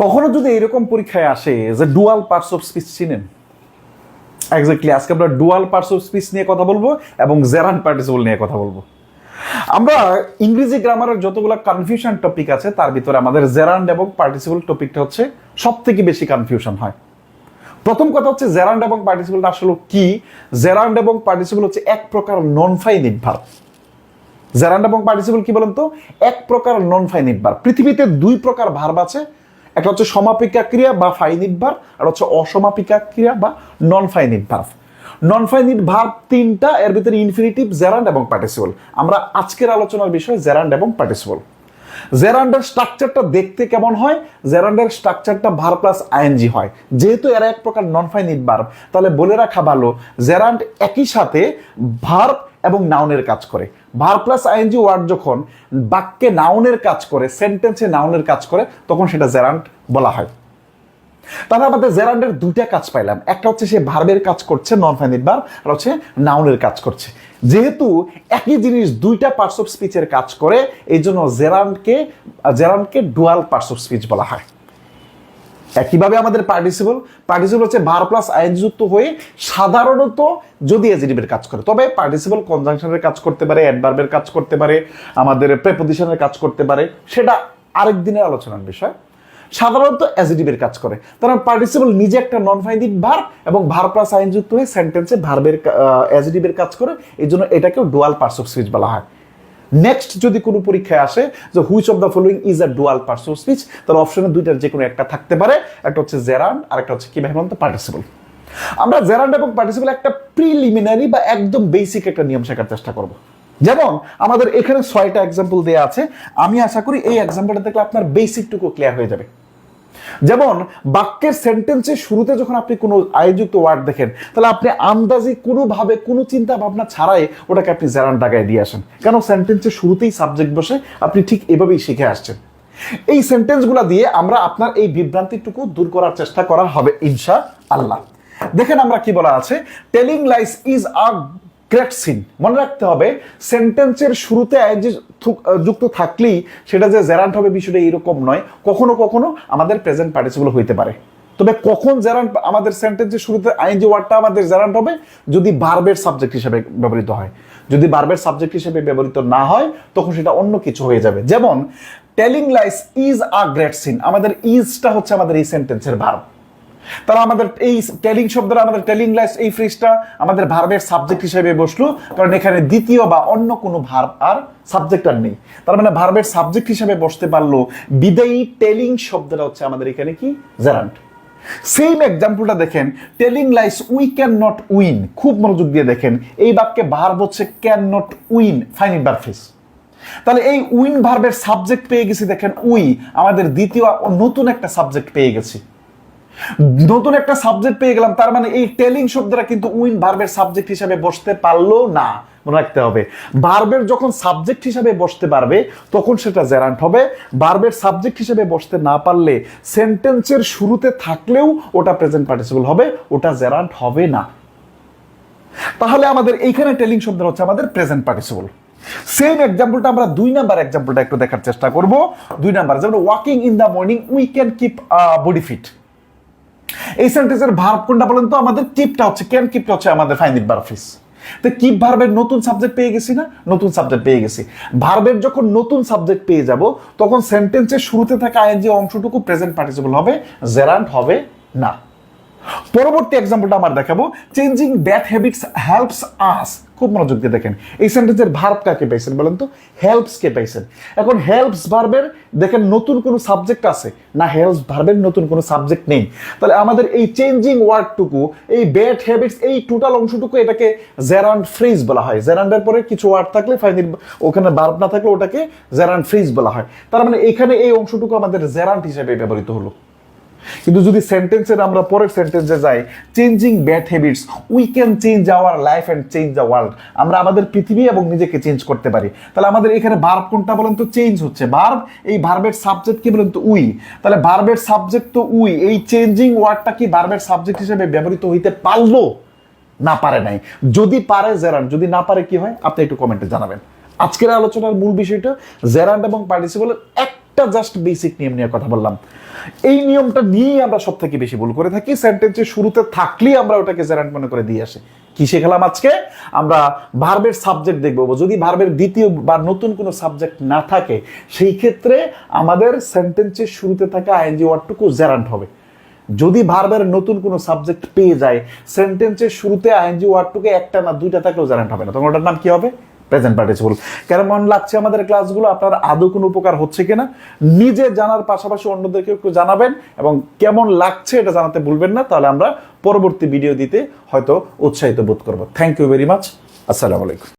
কখনো যদি এরকম পরীক্ষায় আসে যে ডুয়াল পার্টস অফ স্পিচ চিনেন? এক্স্যাক্টলি আজকে আমরা ডুয়াল পার্টস অফ স্পিচ নিয়ে কথা বলব এবং জেরান পার্টিসিপল নিয়ে কথা বলব। আমরা ইংরেজি গ্রামারের যতগুলো কনফিউশন টপিক আছে, তার ভিতরে আমাদের জেরান্ড এবং পার্টিসিপল টপিকটা হচ্ছে সব থেকে বেশি কনফিউশন হয়। প্রথম কথা হচ্ছে জেরান্ড এবং পার্টিসিপলটা আসলে কি? জেরান্ড এবং পার্টিসিপল হচ্ছে এক প্রকার নন ফাইনিট ভার্ব জেরান্ড এবং পার্টিসিপল কি বলেন তো? এক প্রকার নন ফাইনিট ভার্ব পৃথিবীতে দুই প্রকার ভার্ব আছে একটা হচ্ছে সমাপিকা ক্রিয়া বা ফাইনিট ভার্ব আর হচ্ছে অসমাপিকা ক্রিয়া বা non finite verb non finite verb তিনটা, এর ভিতরে ইনফিনিটিভ জেরান্ড এবং পার্টিসিপল আমরা আজকের আলোচনার বিষয় জেরান্ড এবং পার্টিসিপল জেরান্ডের স্ট্রাকচারটা দেখতে কেমন হয়? জেরান্ডের স্ট্রাকচারটা ভার প্লাস আইএনজি হয়। যেহেতু এরা এক প্রকার নন ফাইনিট ভার্ব তাহলে বলে রাখা ভালো জেরান্ড একই সাথে ভার্ব এবং নাউনের কাজ করে। ভার প্লাস আইএনজি ওয়ার্ড যখন বাক্যে নাউনের কাজ করে সেন্টেন্সে নাউনের কাজ করে, তখন সেটা জেরান্ট বলা হয়। তাহলে আমাদের জেরান্ডের দুইটা কাজ পাইলাম। একটা হচ্ছে সে ভার্বের কাজ করছে নন ফাইনিট ভার্ব আর হচ্ছে নাউনের কাজ করছে। যেহেতু একই জিনিস দুইটা পার্টস অফ স্পিচের কাজ করে এই জন্য জেরান্ডকে জেরান্ডকে ডুয়াল পার্টস অফ স্পিচ বলা হয়। একইভাবে আমাদের পার্টিসিপল পার্টিসিপল হচ্ছে ভার প্লাস আইন যুক্ত হয়ে সাধারণত যদি এজিটিভের কাজ করে, তবে পার্টিসিপল কনজাংশনের কাজ করতে পারে অ্যাডভার্বের কাজ করতে পারে, আমাদের প্রেপোজিশনের কাজ করতে পারে, সেটা আরেক দিনের আলোচনার বিষয়। সাধারণত অ্যাজিটিভের কাজ করে কারণ পার্টিসিপল নিজে একটা নন ফাইনিট ভার এবং ভার প্লাস আইন যুক্ত হয়ে সেন্টেন্সে ভার্বের অ্যাজিটিভের কাজ করে, এই জন্য এটাকেও ডুয়াল পার্টস অফ স্পিচ বলা হয়। নেক্সট যদি কোনো পরীক্ষায় আসে যে which of the following is a dual person speech তার অপশনে দুইটার যে কোনো একটা থাকতে পারে, একটা হচ্ছে জেরান আর একটা হচ্ছে কি ভাই বলতো? পার্টিসিপল আমরা জেরান্ড এবং পার্টিসিপল একটা প্রিলিমিনারি বা একদম বেসিক একটা নিয়ম শেখার চেষ্টা করব। যেমন, আমাদের এখানে ছয়টা এক্সাম্পল দেওয়া আছে। আমি আশা করি এই এক্সাম্পলটা দেখলে আপনার বেসিকটুকু ক্লিয়ার হয়ে যাবে। যেমন, বাক্যের সেন্টেন্সের শুরুতে যখন আপনি কোনো আয়যুক্ত ওয়ার্ড দেখেন, তাহলে আপনি আন্দাজি কোনোভাবে কোনো চিন্তা ভাবনা ছাড়াই ওটাকে আপনি জেরান দাগায় দিয়ে আসেন। কেন? সেন্টেন্সের শুরুতেই সাবজেক্ট বসে আপনি ঠিক এভাবেই শিখে আসছেন। এই সেন্টেন্সগুলো দিয়ে আমরা আপনার এই বিভ্রান্তিটুকু দূর করার চেষ্টা করা হবে ইনশা আল্লাহ দেখেন আমরা কি বলা আছে telling lies is a great মনে রাখতে হবে, সেন্টেন্সের শুরুতে আইএনজি যুক্ত থাকলেই সেটা যে জেরান্ট হবে বিষয়টা এরকম নয়। কখনো কখনো আমাদের প্রেজেন্ট পার্টিসিপল হইতে পারে। তবে কখন জেরান্ট আমাদের সেন্টেন্সের শুরুতে আইএনজি ওয়ার্ডটা আমাদের জেরান্ট হবে? যদি বার্বের সাবজেক্ট হিসেবে ব্যবহৃত হয়। যদি বার্বের সাবজেক্ট হিসেবে ব্যবহৃত না হয়, তখন সেটা অন্য কিছু হয়ে যাবে। যেমন telling lies is a great sin আমাদের ইজটা হচ্ছে আমাদের এই সেন্টেন্সের ভার্ব তারা আমাদের এই টেলিং শব্দটা, আমাদের টেলিং লাইস এই ফ্রিজটা আমাদের ভার্বের সাবজেক্ট হিসেবে বসল। কারণ এখানে দ্বিতীয় বা অন্য কোনো ভার্ব আর সাবজেক্ট আর নেই। তার মানে ভার্বের সাবজেক্ট হিসেবে বসতে পারল বিদায়ী টেলিং শব্দটা হচ্ছে আমাদের এখানে কি? জেরান্ট সেম এক্সাম্পলটা দেখেন telling lies we can not win খুব মনোযোগ দিয়ে দেখেন, এই বাক্যে ভার্ব হচ্ছে ক্যান নট উইন ফাইনিট বারফিস তাহলে এই উইন ভার্বের সাবজেক্ট পেয়ে গেছি দেখেন, উই, আমাদের দ্বিতীয় নতুন একটা সাবজেক্ট পেয়ে গেছি। নতুন একটা সাবজেক্ট পেয়ে গেলাম, তার মানে এই টেলিং শব্দটা কিন্তু উইন ভার্বের সাবজেক্ট হিসাবে বসতে পারল না। মনে রাখতে হবে ভার্বের যখন সাবজেক্ট হিসাবে বসতে পারবে, তখন সেটা জেরান্ট হবে। ভার্বের সাবজেক্ট হিসাবে বসতে না পারলে সেন্টেন্সের শুরুতে থাকলেও ওটা প্রেজেন্ট পার্টিসিপল হবে, ওটা জেরান্ট হবে না। তাহলে আমাদের এইখানে টেলিং শব্দ হচ্ছে আমাদের প্রেজেন্ট পার্টিসিপল সেম এক্সাম্পলটা আমরা দুই নাম্বার এক্সাম্পলটা একটু দেখার চেষ্টা করব। দুই নাম্বার যেমন walking in the morning we can keep body fit এই সেন্টেন্সের ভার্ব কোনটা বলেন তো? আমাদের কিপটা হচ্ছে কেন কিপটা হচ্ছে আমাদের ফাইনিট বারফিস তো কি ভার্বের নতুন সাবজেক্ট পেয়ে গেছি না? নতুন সাবজেক্ট পেয়ে গেছি। ভার্বের যখন নতুন সাবজেক্ট পেয়ে যাব, তখন সেন্টেন্সের শুরুতে থাকা আইএনজি অংশটুকু প্রেজেন্ট পার্টিসিপল হবে জেরান্ট হবে না। পরবর্তী এক্সাম্পলটা আমার দেখাবো। Changing bad habits helps us খুব মনোযোগ দিয়ে দেখেন। এই সেন্টেন্সের ভার্ব কাকে পাইছেন বলেন তো? হেল্পস কে পাইছেন। এখন হেল্পস ভার্বের দেখেন নতুন কোনো সাবজেক্ট আছে, না হেল্পস ভার্বের নতুন কোনো সাবজেক্ট নেই। তাহলে আমাদের এই চেঞ্জিং ওয়ার্ডটুকু এই ব্যাড হ্যাবিটস এই টোটাল অংশটুকু এটাকে জেরান্ড ফ্রিজ বলা হয়। জেরান্ডের পরে কিছু ওয়ার্ড থাকলে ফাইনাল ওখানে ভার্ব না থাকলে ওটাকে জেরান্ড ফ্রিজ বলা হয়। তার মানে এখানে এই অংশটুকু আমাদের জেরান্ট হিসেবে ব্যবহৃত হলো। কিন্তু যদি সেন্টেন্সের আমরা পরের সেন্টেন্সে যাই changing bad habits we can change our life and change the world আমরা আমাদের পৃথিবী এবং নিজেকে চেঞ্জ করতে পারি। তাহলে আমাদের এখানে ভার্ব কোনটা বলেন তো? চেঞ্জ হচ্ছে। ভার্ব এই ভার্বের সাবজেক্ট কি বলেন তো? উই তাহলে ভার্বের সাবজেক্ট তো উই এই চেঞ্জিং ওয়ার্ডটা কি ভার্বের সাবজেক্ট হিসেবে ব্যবহৃত হইতে পারল? না পারে নাই। যদি পারে জেরান যদি না পারে, কি হয়? আপনি একটু কমেন্টে জানাবেন। আজকের আলোচনার মূল বিষয়টা জেরান্ড এবং পার্টিসিপলের এক একটা জাস্ট বেসিক নিয়ম নিয়ে কথা বললাম। এই নিয়মটা নিয়েই আমরা সব থেকে বেশি ভুল করে থাকি। সেন্টেন্সের শুরুতে থাকলেই আমরা ওটাকে জেরান্ট মনে করে দিয়ে আসি। কি শিখলাম আজকে? আমরা ভার্বের সাবজেক্ট দেখব। যদি ভার্বের দ্বিতীয় বা নতুন কোনো সাবজেক্ট না থাকে, সেই ক্ষেত্রে আমাদের সেন্টেন্সের শুরুতে থাকা আইএনজি ওয়ার্ডটুকু জেরান্ট হবে। যদি ভার্বের নতুন কোনো সাবজেক্ট পেয়ে যায় সেন্টেন্সের শুরুতে আইএনজি ওয়ার্ডটুকে একটা না দুইটা থাকলেও জেরান্ট হবে না। তখন ওটার নাম কি হবে? প্রেজেন্ট পার্টিসিপল কেমন লাগছে আমাদের ক্লাসগুলো আপনার আদৌ কোনো উপকার হচ্ছে কিনা? নিজে জানার পাশাপাশি অন্যদেরকে একটু জানাবেন এবং কেমন লাগছে এটা জানাতে ভুলবেন না, তাহলে আমরা পরবর্তী ভিডিও দিতে হয়তো উৎসাহিত বোধ করব। থ্যাংক ইউ ভেরি মাচ আসসালামু আলাইকুম।